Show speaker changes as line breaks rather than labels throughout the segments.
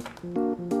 Thank you.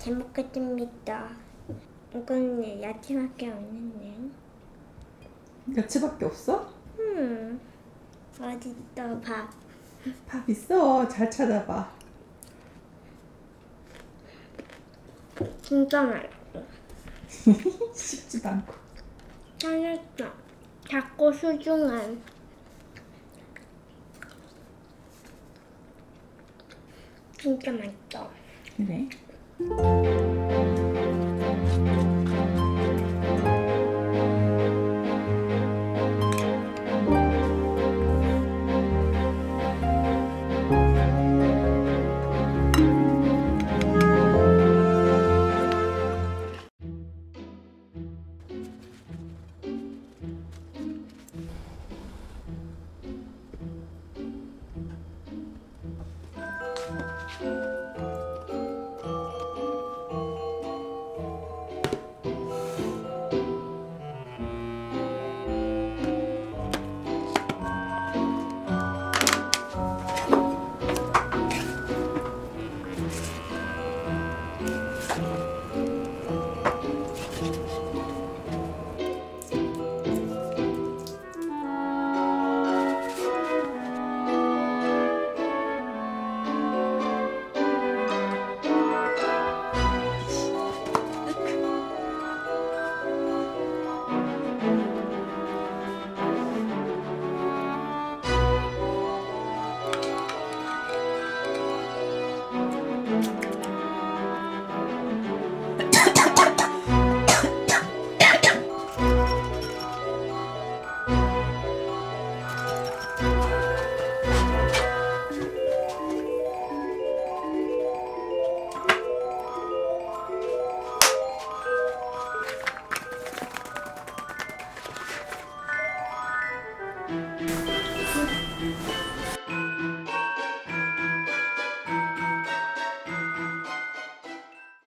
잘 먹겠습니다. 이건 야채밖에 없는데.
야채밖에 없어?
음, 어딨어 밥.
밥 있어. 잘 찾아봐.
진짜 맛있어.
씹지도 않고.
잘했어. 작고 소중한. 진짜 맛있어.
그래. Música